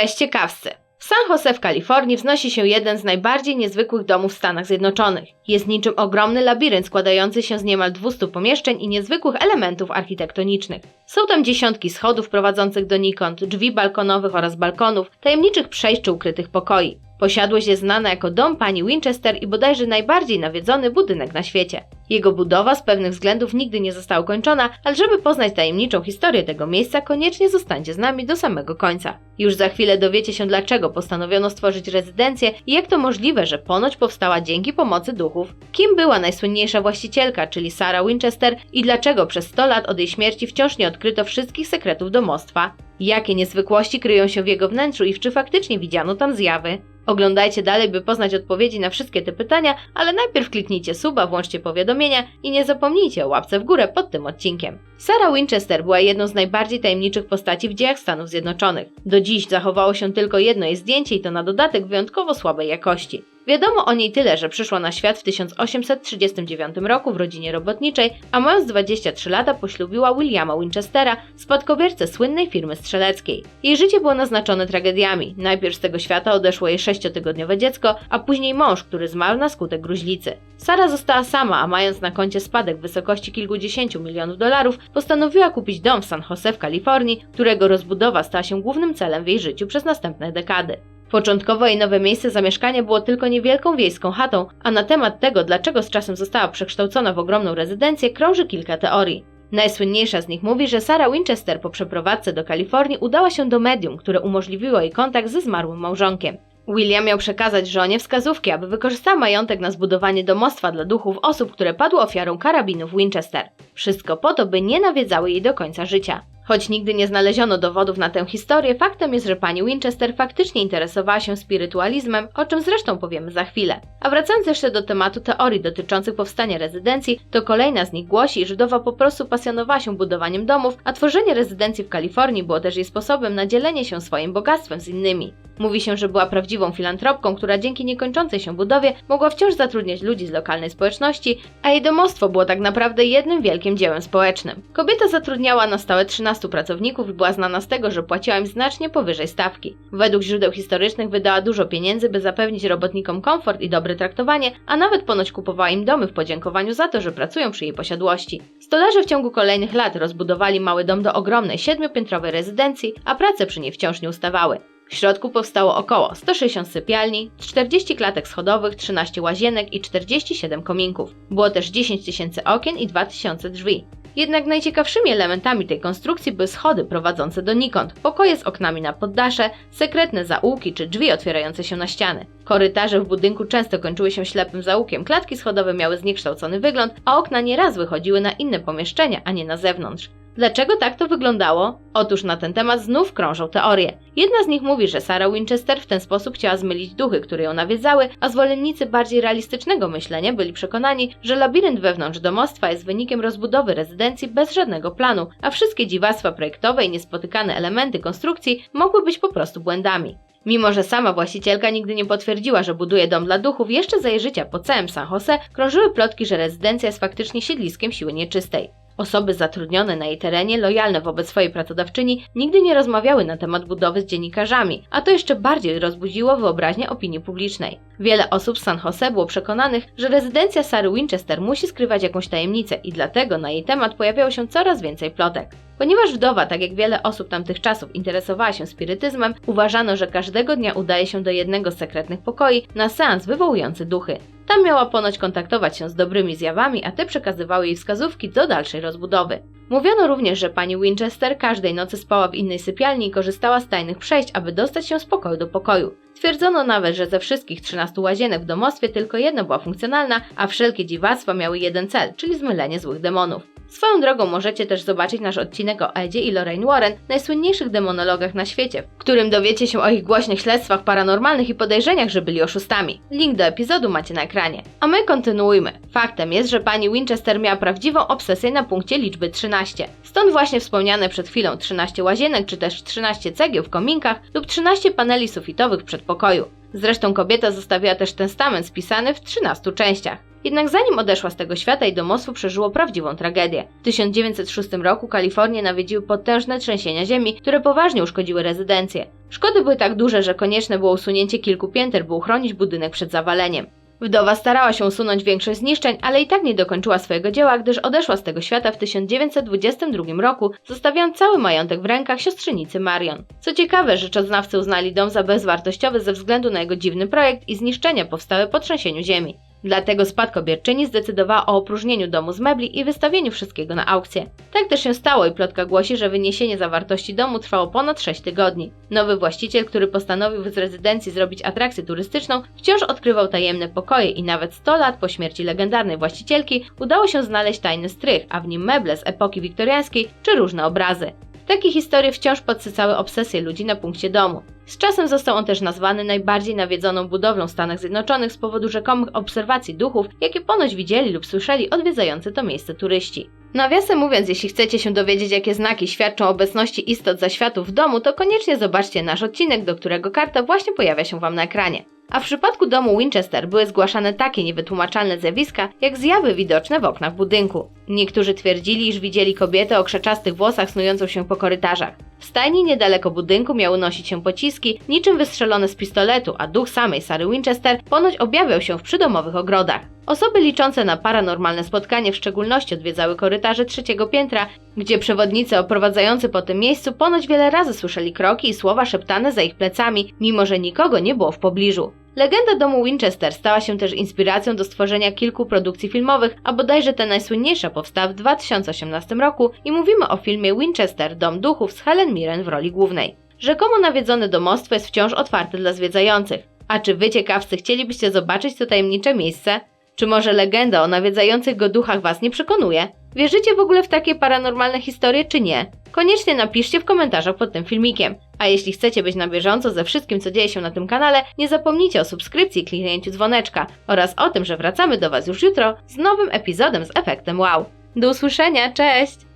Cześć, ciekawscy! W San Jose w Kalifornii wznosi się jeden z najbardziej niezwykłych domów w Stanach Zjednoczonych. Jest niczym ogromny labirynt składający się z niemal 200 pomieszczeń i niezwykłych elementów architektonicznych. Są tam dziesiątki schodów prowadzących donikąd, drzwi balkonowych oraz balkonów, tajemniczych przejść czy ukrytych pokoi. Posiadłość jest znana jako dom pani Winchester i bodajże najbardziej nawiedzony budynek na świecie. Jego budowa z pewnych względów nigdy nie została ukończona, ale żeby poznać tajemniczą historię tego miejsca, koniecznie zostańcie z nami do samego końca. Już za chwilę dowiecie się dlaczego postanowiono stworzyć rezydencję i jak to możliwe, że ponoć powstała dzięki pomocy duchów. Kim była najsłynniejsza właścicielka, czyli Sarah Winchester i dlaczego przez 100 lat od jej śmierci wciąż nie odkryto wszystkich sekretów domostwa. Jakie niezwykłości kryją się w jego wnętrzu i czy faktycznie widziano tam zjawy? Oglądajcie dalej, by poznać odpowiedzi na wszystkie te pytania, ale najpierw kliknijcie suba, włączcie powiadomienia i nie zapomnijcie o łapce w górę pod tym odcinkiem. Sarah Winchester była jedną z najbardziej tajemniczych postaci w dziejach Stanów Zjednoczonych. Do dziś zachowało się tylko jedno jej zdjęcie i to na dodatek wyjątkowo słabej jakości. Wiadomo o niej tyle, że przyszła na świat w 1839 roku w rodzinie robotniczej, a mając 23 lata poślubiła Williama Winchestera, spadkobiercę słynnej firmy strzeleckiej. Jej życie było naznaczone tragediami. Najpierw z tego świata odeszło jej sześciotygodniowe dziecko, a później mąż, który zmarł na skutek gruźlicy. Sara została sama, a mając na koncie spadek w wysokości kilkudziesięciu milionów dolarów, postanowiła kupić dom w San Jose w Kalifornii, którego rozbudowa stała się głównym celem w jej życiu przez następne dekady. Początkowo jej nowe miejsce zamieszkania było tylko niewielką wiejską chatą, a na temat tego, dlaczego z czasem została przekształcona w ogromną rezydencję, krąży kilka teorii. Najsłynniejsza z nich mówi, że Sarah Winchester po przeprowadzce do Kalifornii udała się do medium, które umożliwiło jej kontakt ze zmarłym małżonkiem. William miał przekazać żonie wskazówki, aby wykorzystała majątek na zbudowanie domostwa dla duchów osób, które padły ofiarą karabinów Winchester. Wszystko po to, by nie nawiedzały jej do końca życia. Choć nigdy nie znaleziono dowodów na tę historię, faktem jest, że pani Winchester faktycznie interesowała się spirytualizmem, o czym zresztą powiemy za chwilę. A wracając jeszcze do tematu teorii dotyczących powstania rezydencji, to kolejna z nich głosi, że Dowa po prostu pasjonowała się budowaniem domów, a tworzenie rezydencji w Kalifornii było też jej sposobem na dzielenie się swoim bogactwem z innymi. Mówi się, że była prawdziwą filantropką, która dzięki niekończącej się budowie mogła wciąż zatrudniać ludzi z lokalnej społeczności, a jej domostwo było tak naprawdę jednym wielkim dziełem społecznym. Kobieta zatrudniała na stałe 13 pracowników i była znana z tego, że płaciła im znacznie powyżej stawki. Według źródeł historycznych wydała dużo pieniędzy, by zapewnić robotnikom komfort i dobre traktowanie, a nawet ponoć kupowała im domy w podziękowaniu za to, że pracują przy jej posiadłości. Stolarze w ciągu kolejnych lat rozbudowali mały dom do ogromnej siedmiopiętrowej rezydencji, a prace przy niej wciąż nie ustawały. W środku powstało około 160 sypialni, 40 klatek schodowych, 13 łazienek i 47 kominków. Było też 10 tysięcy okien i 2000 drzwi. Jednak najciekawszymi elementami tej konstrukcji były schody prowadzące donikąd, pokoje z oknami na poddasze, sekretne zaułki czy drzwi otwierające się na ściany. Korytarze w budynku często kończyły się ślepym zaułkiem, klatki schodowe miały zniekształcony wygląd, a okna nieraz wychodziły na inne pomieszczenia, a nie na zewnątrz. Dlaczego tak to wyglądało? Otóż na ten temat znów krążą teorie. Jedna z nich mówi, że Sarah Winchester w ten sposób chciała zmylić duchy, które ją nawiedzały, a zwolennicy bardziej realistycznego myślenia byli przekonani, że labirynt wewnątrz domostwa jest wynikiem rozbudowy rezydencji bez żadnego planu, a wszystkie dziwactwa projektowe i niespotykane elementy konstrukcji mogły być po prostu błędami. Mimo, że sama właścicielka nigdy nie potwierdziła, że buduje dom dla duchów, jeszcze za jej życia po całym San Jose krążyły plotki, że rezydencja jest faktycznie siedliskiem siły nieczystej. Osoby zatrudnione na jej terenie, lojalne wobec swojej pracodawczyni, nigdy nie rozmawiały na temat budowy z dziennikarzami, a to jeszcze bardziej rozbudziło wyobraźnię opinii publicznej. Wiele osób z San Jose było przekonanych, że rezydencja Sary Winchester musi skrywać jakąś tajemnicę i dlatego na jej temat pojawiało się coraz więcej plotek. Ponieważ wdowa, tak jak wiele osób tamtych czasów, interesowała się spirytyzmem, uważano, że każdego dnia udaje się do jednego z sekretnych pokoi na seans wywołujący duchy. Tam miała ponoć kontaktować się z dobrymi zjawami, a te przekazywały jej wskazówki do dalszej rozbudowy. Mówiono również, że pani Winchester każdej nocy spała w innej sypialni i korzystała z tajnych przejść, aby dostać się z pokoju do pokoju. Twierdzono nawet, że ze wszystkich 13 łazienek w domostwie tylko jedna była funkcjonalna, a wszelkie dziwactwa miały jeden cel, czyli zmylenie złych demonów. Swoją drogą możecie też zobaczyć nasz odcinek o Edzie i Lorraine Warren, najsłynniejszych demonologach na świecie, w którym dowiecie się o ich głośnych śledztwach paranormalnych i podejrzeniach, że byli oszustami. Link do epizodu macie na ekranie. A my kontynuujmy. Faktem jest, że pani Winchester miała prawdziwą obsesję na punkcie liczby 13. Stąd właśnie wspomniane przed chwilą 13 łazienek, czy też 13 cegieł w kominkach lub 13 paneli sufitowych w przedpokoju. Zresztą kobieta zostawiła też testament spisany w 13 częściach. Jednak zanim odeszła z tego świata, jej domostwo przeżyło prawdziwą tragedię. W 1906 roku Kalifornię nawiedziły potężne trzęsienia ziemi, które poważnie uszkodziły rezydencję. Szkody były tak duże, że konieczne było usunięcie kilku pięter, by uchronić budynek przed zawaleniem. Wdowa starała się usunąć większość zniszczeń, ale i tak nie dokończyła swojego dzieła, gdyż odeszła z tego świata w 1922 roku, zostawiając cały majątek w rękach siostrzenicy Marion. Co ciekawe, rzeczoznawcy uznali dom za bezwartościowy ze względu na jego dziwny projekt i zniszczenia powstałe po trzęsieniu ziemi. Dlatego spadkobierczyni zdecydowała o opróżnieniu domu z mebli i wystawieniu wszystkiego na aukcję. Tak też się stało i plotka głosi, że wyniesienie zawartości domu trwało ponad 6 tygodni. Nowy właściciel, który postanowił z rezydencji zrobić atrakcję turystyczną, wciąż odkrywał tajemne pokoje i nawet 100 lat po śmierci legendarnej właścicielki udało się znaleźć tajny strych, a w nim meble z epoki wiktoriańskiej czy różne obrazy. Takie historie wciąż podsycały obsesję ludzi na punkcie domu. Z czasem został on też nazwany najbardziej nawiedzoną budowlą w Stanach Zjednoczonych z powodu rzekomych obserwacji duchów, jakie ponoć widzieli lub słyszeli odwiedzający to miejsce turyści. Nawiasem mówiąc, jeśli chcecie się dowiedzieć, jakie znaki świadczą o obecności istot zaświatów w domu, to koniecznie zobaczcie nasz odcinek, do którego karta właśnie pojawia się Wam na ekranie. A w przypadku domu Winchester były zgłaszane takie niewytłumaczalne zjawiska, jak zjawy widoczne w oknach budynku. Niektórzy twierdzili, iż widzieli kobietę o krzaczastych włosach snującą się po korytarzach. W stajni niedaleko budynku miały nosić się pociski, niczym wystrzelone z pistoletu, a duch samej Sary Winchester ponoć objawiał się w przydomowych ogrodach. Osoby liczące na paranormalne spotkanie w szczególności odwiedzały korytarze trzeciego piętra, gdzie przewodnicy oprowadzający po tym miejscu ponoć wiele razy słyszeli kroki i słowa szeptane za ich plecami, mimo że nikogo nie było w pobliżu. Legenda domu Winchester stała się też inspiracją do stworzenia kilku produkcji filmowych, a bodajże ta najsłynniejsza powstała w 2018 roku i mówimy o filmie Winchester Dom Duchów z Helen Mirren w roli głównej. Rzekomo nawiedzone domostwo jest wciąż otwarte dla zwiedzających. A czy wy ciekawcy chcielibyście zobaczyć to tajemnicze miejsce? Czy może legenda o nawiedzających go duchach was nie przekonuje? Wierzycie w ogóle w takie paranormalne historie czy nie? Koniecznie napiszcie w komentarzach pod tym filmikiem. A jeśli chcecie być na bieżąco ze wszystkim, co dzieje się na tym kanale, nie zapomnijcie o subskrypcji i kliknięciu dzwoneczka oraz o tym, że wracamy do Was już jutro z nowym epizodem z efektem wow. Do usłyszenia, cześć!